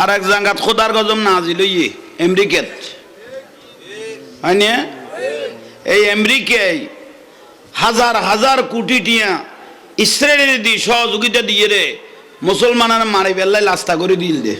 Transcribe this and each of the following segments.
আর এক জায়গাত খোদার গজম নাজিল ইয়ে আমেরিকাত হয় না এই আমেরিকায় হাজার হাজার কোটি টিয়া ইসরায়েলের দি সহযোগিতা দিয়ে রে মুসলমানের মারি বেল্লাই লাস্তা করে দিল দে।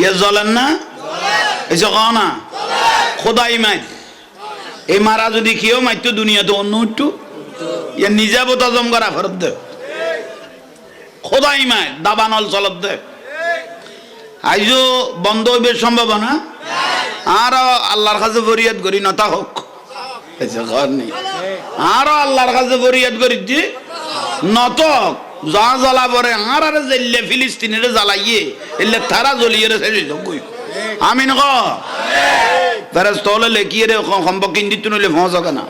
ইয়ে জ্বলেন না? এসে কও না? খোদাই মাই এই মারা যদি কেউ মারতো দুনিয়াতে অন্য একটু। ইয়ে নিজে বোতাজম করা ফেরত দে। খোদাই মাই দাবানল চলত দে। আইজো বন্ধ হইবে সম্ভাবনা? আরও আল্লাহর কাছে ফরিয়াদ করি নতা হোক। এসে ঘর আরও আল্লাহর কাছে ফরিয়াদ করি যে নতক যা জ্বালা পরে আর আরে জ্বললে ফিলিস্তিনের জ্বালাইয়ে, এলে তারা জ্বলিয়ে রে শেষ কই? আমি নক ফেরেস তলে লেখিয়ে রে সম্পর্ক ইন্দিত নইলে ফস না।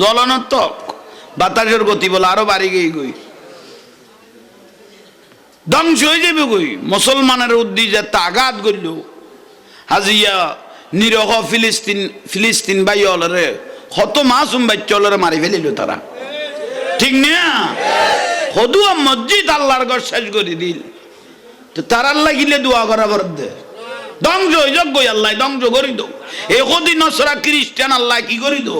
জ্বলনত্বক বাতাসের গতি বলে আরও বাড়ি গই গই। ধ্বংস হয়ে যাবে কই? মুসলমানের উদ্দিজে তাগাত করল, হাজিয়া নিরহ ফিলিস্তিন ফিলিস্তিন বাই অলরে কত মাসুম বাচ্চলরে মারি ফেলিল তারা। ঠিক না? হদুয়া মসজিদ আল্লাহর ঘর শেষ করে দিল। তো তার আল্লাহ গিলে দোয়া করা বরদে ধ্বংস হয়ে যোগ্য আল্লাহ ধ্বংস করি দো একদিন নসরা খ্রিস্টান, আল্লাহ কি করি দো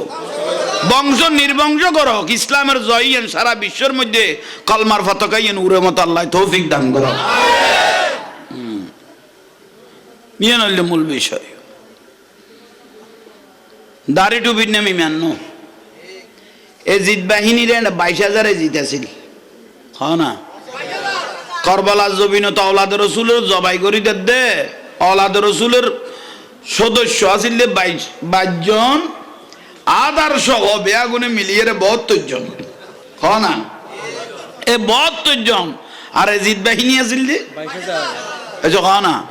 বংশ নির্বংশ করক ইসলামের জয়েন সারা বিশ্বের মধ্যে কলমার ফতকাইয়েন উড়ে মতো আল্লাহ তৌফিক দান করো। ইয়ে নইলে মূল বিষয়। দাড়ি টুপির নামি মান্য এ জিত বাহিনীর বাইশ হাজারে জিতেছিল হ না? করবালা জবিন তো অলাদ রসুলের জবাই করি দে অলাদ রসুলের সদস্য আছিল বাইশ বাইশ জন আদার সহ বেয়াগুনে মিলিয়ে রে বহত্তর জন। হ না? এ বহত্তর জন। আর এ জিত বাহিনী আছিল যে? না?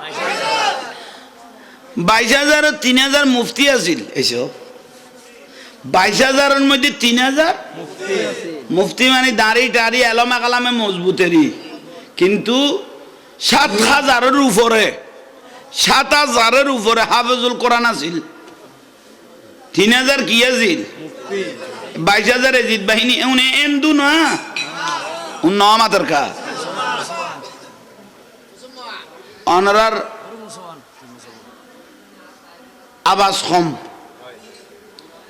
বাইশ হাজার তিন হাজার মুফতি আছিল। এসব বাইশ হাজারের মধ্যে তিন হাজার মুফতি মানে দাঁড়ি টাড়ি এলমা কালামে মজবুতেরই। কিন্তু সাত হাজারের উপরে, সাত হাজারের উপরে হাফেজুল কোরআন আছিল। তিন হাজার কি আছিল? বাইশ হাজার এজিদ বাহিনী উনি এমদু না? ন মাতার কা। অনরার আবাস কম।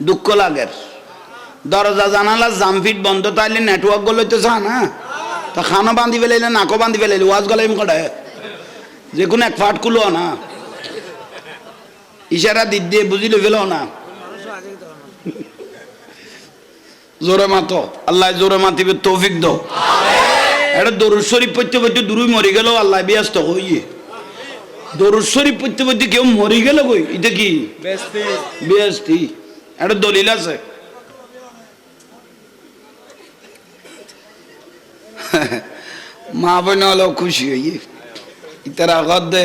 দুঃখ লাগের দরজা, জানালা, জামফিট বন্ধ, তাইলে নেটওয়ার্কগুলো তো যা না। তা খানো বান্ধি ফেলাইলে নাকো বান্ধি ফেলাইলে ওয়াজ গলাই কটে যে কোনো এক ফাট কুলো না। ইশারা দিদ দিয়ে বুঝিলে ফেলো না। জোরে মাতো। আল্লাহ জোরে মাতিবে তৌফিক দো এটা দরুদ শরীফ পড়তে পড়তে দূরই মরি গেল আল্লাহ ব্যস্ত হইয়ে দরুদ শরীফ পড়তে পড়তে কেউ মরি গেল কই? এটা কি? বেস্তি একটা দলিল আছে। মা বোন হলেও খুশি হইয়ে ইতার আগত দে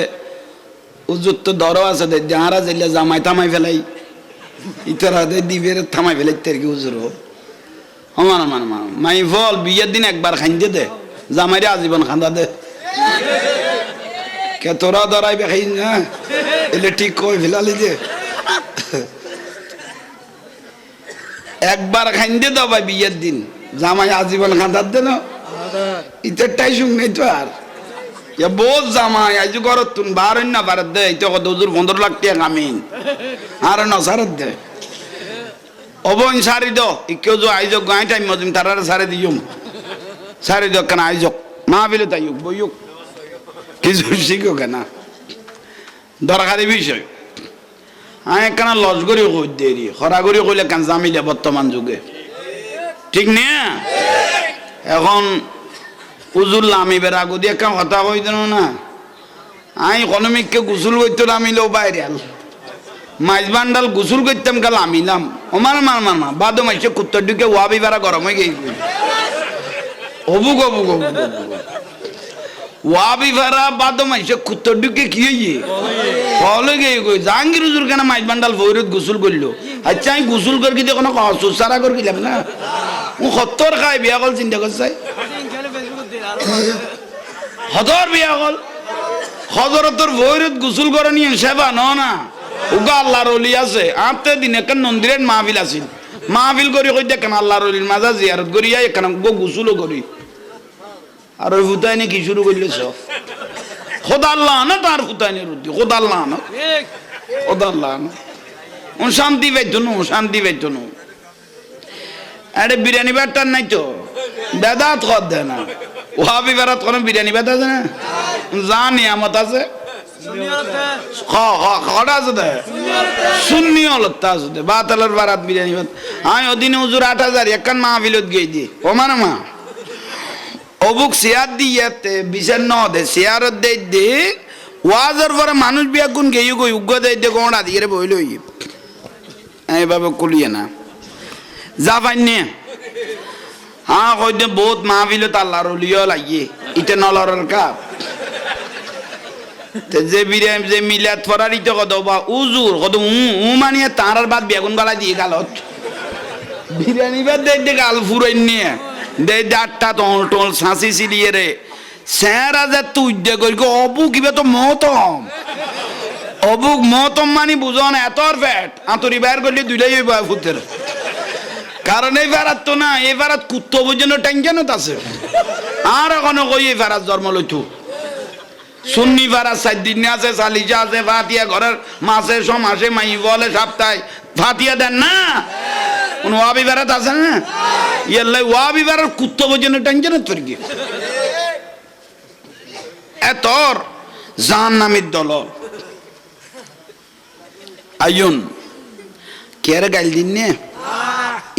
উজুত তো দরও আছে দে যাহারা যেলে জামাই থামাই ফেলাই। ইতারা দে দিবের থামাই ফেলাই তের কি উজুর সমান সমান মা মাই ফল বিয়ের দিন একবার খাইন্দে দে। জামাইরে আজীবন খান্দা দে। কে তোরা দরাই বেখাই না এলে ঠিক কই ফেলালি যে? একবার খাইন্দে দাও ভাই বিয়ের দিন। জামাই আজীবন খান্দার দেন ইতারটাই শুন নাই তো আর। এ বোঝ জামাই আজ ঘরত তুন বার না পারত দে। তো কত হুজুর পনেরো লাখ কামিন আর ন সারত দে। অবন সারি দ। যে আইজ গাই টাইম মজিম তারা সারে দিয়ম। সারি দ কেন আইজ মা বিলে তাই বইক কিছু শিখো কেন? দরকারি বিষয়। আমি লস করি কই দেরি। খরা করি কইলে কেন জামিলে বর্তমান যুগে? ঠিক না? এখন উজুর লামি বেড়া গদি একটা কথা কই দেন না। আমি ইকোনমিককে গুসুল করতে নামিলেও বাইরে আল। মাইজ বান্ডাল গুসুল করতাম কাল আমিলাম ওমার মার মার মা বাদো মাইছে কুত্তর দিকে ওয়াবি বেড়া গরম হয়ে গেই। অবুক অবুক অবুক ওয়াবি ফেরা বাদ মাইছে কুত্তর দিকে কি হইয়ে? ফলে গিয়ে কই জাহাঙ্গীর হুজুর কেন মাইজ বান্ডাল ফৌরত গোসল করল আচ্ছা আমি গোসল করি দিয়ে কোনো সুসারা করে গেলাম না? ও সত্তর খাই বিয়া কল চিন্তা করছে হদর বিয়া কল? হজরতর ভৈরত গোসল করে নিয়ে সেবা, ন না? উগা আল্লাহর অলি আছে। আতে দিন এখান নন্দিরের মাহফিল আছিল মাহফিল করি কই দেখেন আল্লাহর অলির মাজা জিয়ারত করি এখানে গো গোসলও করি। আর ওই ভূতাই কি শুরু করলে সব? খোদার লানত আর ফুতাইনের উদ্দি খোদার লানত খোদার লানত ও শান্তি পাইতো নু, শান্তি পাইতো নু। আরে বিরিয়ানি ব্যাটার নাই তো? বেদাত কর দে না। ওহাবি বেড়াত কোনো বিরিয়ানি বেদ আছে না? জানি আমত আছে? আছে দে মানে অবুক দিয়াতে ওয়াজের পরে মানুষ বিয়া গুণ গেই গই উগ্র দেই দে গোড়া দিয়ে রে বইল এইভাবে কুলিয়ে না। যা পাইনে। হ্যাঁ কইতে বহুত মাহফিলত আল্লাহর লিও লাগিয়ে। ইতে নলরের কাপ। যে বিরিয়ানি যে মিলাত ফরার ইতে কত, বা উজুর কত, উ মানিয়ে তার বাদ বেগুন গলা দিয়ে গালত। বিরিয়ানি বাদ দে দে গাল ফুরাই নিয়ে। দে ডাটটা টল টল সাঁসি সিলিয়ে রে। স্যারা যে তুই দে গো অবু কিবা তো মহতম। অবুক মহতম মানি বুঝন এতর ফ্যাট। আতরি বাইর করলে দুইটাই হইব ফুতের। কারণ এই ফেরাত তো না, এই ফেরাত কুত্ত পর্যন্ত টেনশনত আছে। আর এখনও কই এই ফেরাত জন্ম লইছু সুন্নি ফেরাত সাত দিন আছে চালিশা আছে ফাতিয়া ঘরের মাসে, ছ মাসে, মাই বলে সপ্তাহে। ফাতিয়া দেন না? কোন ওয়াবি ফেরাত আছে না? ইয়াল্লাই ওয়াবি ফেরাত কুত্ত পর্যন্ত টেনশনত তোর কি? এতর জাহান নামির দল আইন কে গাইল দিন নে?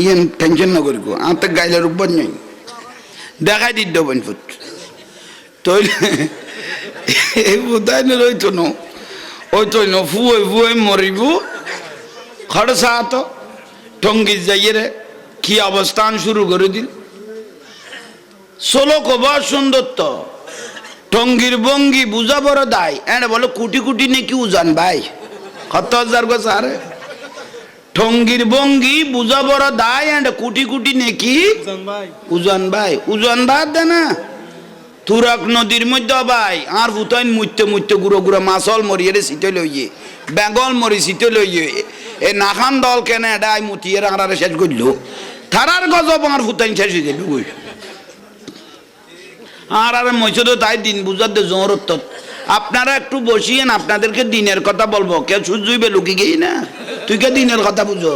ইয়েন টেনশন না করিব আর তো গাইলের উপর নেই। দেখাই দিত দেবেন ফুট। তই এই বোধাই না রইতো ন ওই তৈ ন ফুয়ে ফুয়ে মরিব খরচা তো টঙ্গি যাইয়ে রে কি অবস্থান শুরু করে দিল ষোলো কবার সুন্দর তো টঙ্গির বঙ্গি বুঝা বড় দায় এনে বলে কুটি কুটি নাকি উজান ভাই কত হাজার গো সারে ঠঙ্গির বঙ্গি বুঝা বড় দায় এন্ড কুটি কুটি নেকি উজান ভাই উজান বাদ দে না তুরাক নদীর মধ্যে ভাই, আর ভুতাইন মুইতে মুইতে গুঁড়ো গুঁড়ো মাছল মরিয়ে শীতে লইয়ে, বেঙ্গল মরি শীতে লইয়ে, এ নাখান দল কেনে ডাই মুতিয়ে রাঙারে শেষ করল। থারার গজব আর ভুতাইন শেষ হয়ে গেল বুঝ আর আর মহিষ তো তাই দিন বুঝার দে জোরত আপনারা একটু বসিয়েন, আপনাদেরকে দিনের কথা বলব। কেউ সুজুইবে লুকি গেই না। তুই কে দিনের কথা বুঝো?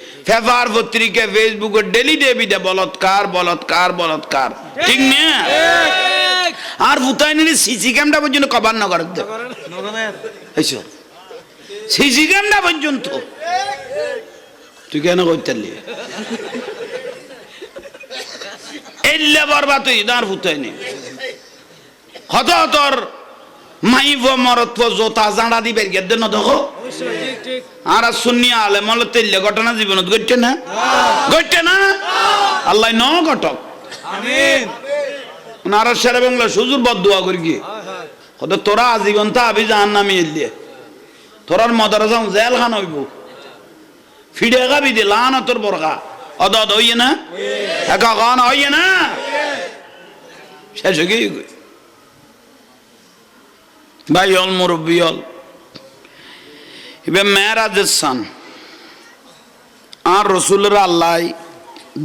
পেপার পত্রিকা ফেসবুকে ডেলি ডেবিদে বলৎকার বলৎকার বলৎকার। ঠিক না? আর ভুতাই নিলে সিসি ক্যামটা পর্যন্ত কভার না করে সিসি ক্যামটা পর্যন্ত? তুই কেন করতে এল্লে বরবাদ তুই দাঁড় ভুতাই নি হত তোর মাইব মরত জোতা জাঁড়া দেখো। আর আলে মলে ঘটনা জীবনত ঘটছে না? ঘটছে না? আল্লাহ ন ঘটক। আর সেরা বাংলা সুজুর বদুয়া করি কি কত তোরা আজীবন তা আবি জাহান নামি এলিয়ে। তোরার মদার যাও জেল খান হইব। ফিডে গাবি দে লান তোর বরকা অদ অদ হইয়ে। না একা গান হইয়ে না? শেষ হয়ে ভাই অল মুরব্বী অল এবার মেয়েরাজের সান। আর রসুলের আল্লাহ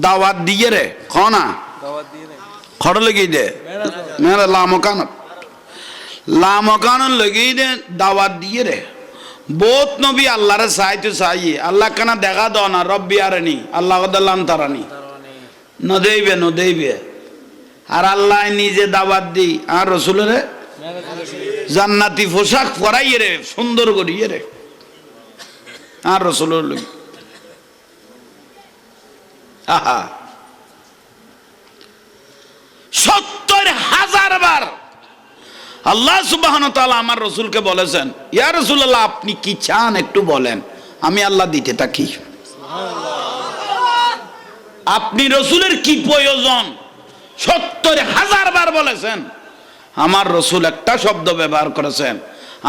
দাওয়াত দিয়ে রে খনা খড় লেগে দে। মেয়েরা লামকান। লামকান লেগে দে দাওয়াত দিয়ে রে। বহুত নবী আল্লাহরে চাইতে চাইয়ে আল্লাহ কানা দেখা দাও না রব্বি আরেনি আল্লাহ কদাল্লাম তারানি ন। দেইবে ন দেইবে আর আল্লাহ নিজে দাওয়াত দিই। আর রসুলের জান্নাতি পোশাক পরাইয়ে রে, সুন্দর করিয়ে রে। আর রসুলের লই আহা। সত্তর হাজার বার আল্লাহ সুবাহ আমার রসুলকে বলেছেন, ইয়া রসুল্লাহ আপনি কি চান একটু বলেন? আমি আল্লাহ দিতে থাকি। আপনি রসুলের কি প্রয়োজন? সত্তর হাজার বার বলেছেন। আমার রসুল একটা শব্দ ব্যবহার করেছেন।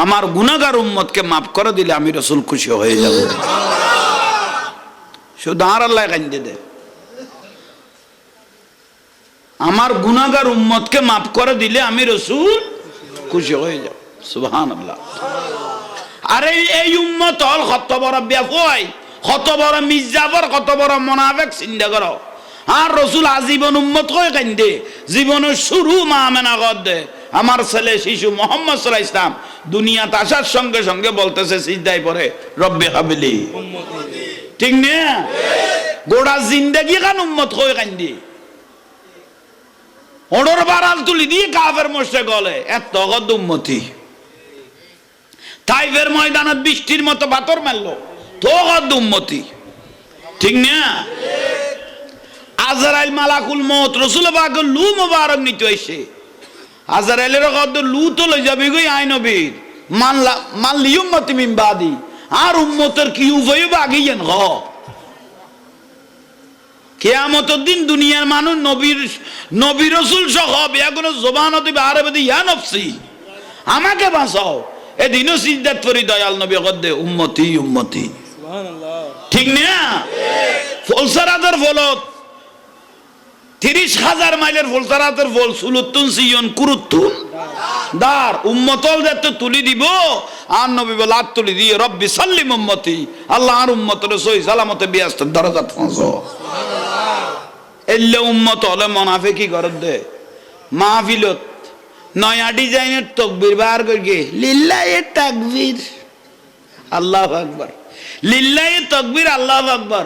আমার গুণাগার উম্মতকে মাফ করে দিলে আমি রসুল খুশি হয়ে যাব। শুধু আর আল্লাহ কান্দে দে। আমার গুনাগার উম্মতকে মাফ করে দিলে আমি রসুল খুশি হয়ে যাব। সুবহান আল্লাহ আরে এই উম্মত হল কত বড় ব্যাপয় কত বড় মির্জাফর, কত বড় মোনাফেক, চিন্তা করো। আর রসুল আজীবন উম্মত হয়ে কান্দে জীবনের শুরু মা মেনা কর দে আমার ছেলে শিশু মোহাম্মদ সাল্লাহ ইসলাম দুনিয়াতে আসার সঙ্গে সঙ্গে বলতেছে সিদ্ধাই পরে রব্বে হাবিলি। ঠিক না? গোড়া জিন্দেগি কান উম্মত হয়ে কান্দি। ওড়র বারাল তুলি দিয়ে কাফের মোশে গলে। এত গদ উম্মতি। তাইফের ময়দানত বৃষ্টির মতো বাতর মারলো। তো গদ উম্মতি। ঠিক না? আজরাইল মালাকুল মত রসুল বাগ লু মোবারক নিতে হইছে। আজরাইলের কদ লু তো লই যাবি গই আই নবীর মানলা মানলি উম্মতি মিন বাদি। আর উম্মতের কি উভয় বাগিয়েন হ কেয়ামতের দিন দুনিয়ার মানুষ নবীর নবী রসুল সহ বেগুনো জবান দিবে আরে বেদি ইয়া নফসি আমাকে বাঁচাও। এদিনও সিদ্ধাত করি দয়াল নবী কদ্দে উম্মতি উম্মতি। ঠিক না? ফলসারাদের ফলত। তিরিশ হাজার মাইলের ফলসারাতের ফল সুলুত্তুন, সিয়ন, কুরুত্তুন। দার উম্মতল যাতে তুলি দিব, আর নবী বলে, আর তুলি দিয়ে রব্বি সাল্লিম উম্মতি আল্লাহ আর উম্মতের সই সালামতে বিয়াস্ত দরজাত ফাঁসো এলে উম্মত হলে মনাফে কি করত দে? মাহফিলত, নয়া ডিজাইনের তকবির বার করিয়ে লিল্লাহে তাকবীর। আল্লাহ আকবার। লিল্লাহে তকবির, আল্লাহ আকবার।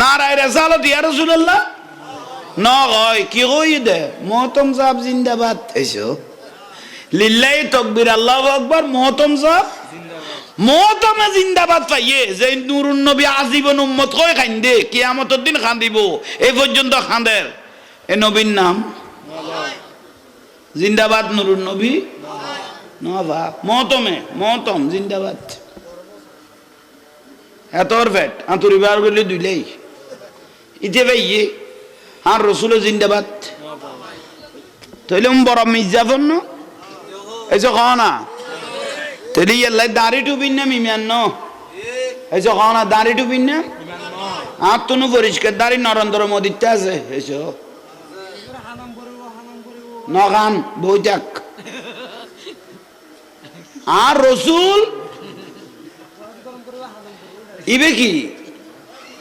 নারায় রেসালত ইয়া রসুল্লাহ ন হয় কি কই দে মহতম সাহেব জিন্দাবাদ, এসো। লিল্লাহি তকবির, আল্লাহ আকবার, মহতম সাহেব। মহতমে জিন্দাবাদ পাইয়ে, যে নুরুন নবী আজীবন উম্মত কই খান্দে কিয়ামতের দিন খান্দিব এই পর্যন্ত খান্দের। এ নবীর নাম? জিন্দাবাদ নুরুন নবী? নবা মহতমে, মহতম, জিন্দাবাদ। এতর ফেট, আতুরি বার করলে দুইলেই। ইতে ভাইয়ে আর রসুল জিন্দাবাদ। তৈলে বড় মির্জাফর ন এই যে না তেলি ইয়াল্লাই দাড়ি টুপিন না মিমিয়ান ন? এই যে না দাড়ি টুপিন না? আর তনু পরিষ্কার, দাড়ি নরেন্দ্র মোদিতে আছে। এইসো নগান বৈজাক আর রসুল? ইবে কি?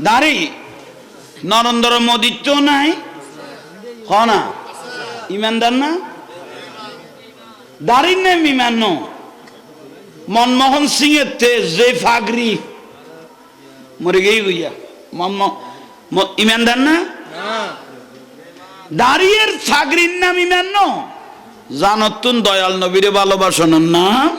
দাঁড়ি। নরেন্দ্র মোদির তো নাই? হ না ইমানদার না? দাঁড়ির নেই ইমান ন মনমোহন সিং এর তে যে ফাগরি। মরে গেই গইয়া। মনম ম- ইমানদার না? দাঁড়িয়ে ফাগরির নাম ইমান? ন জানতুন দয়াল নবীরে ভালোবাসনের নাম?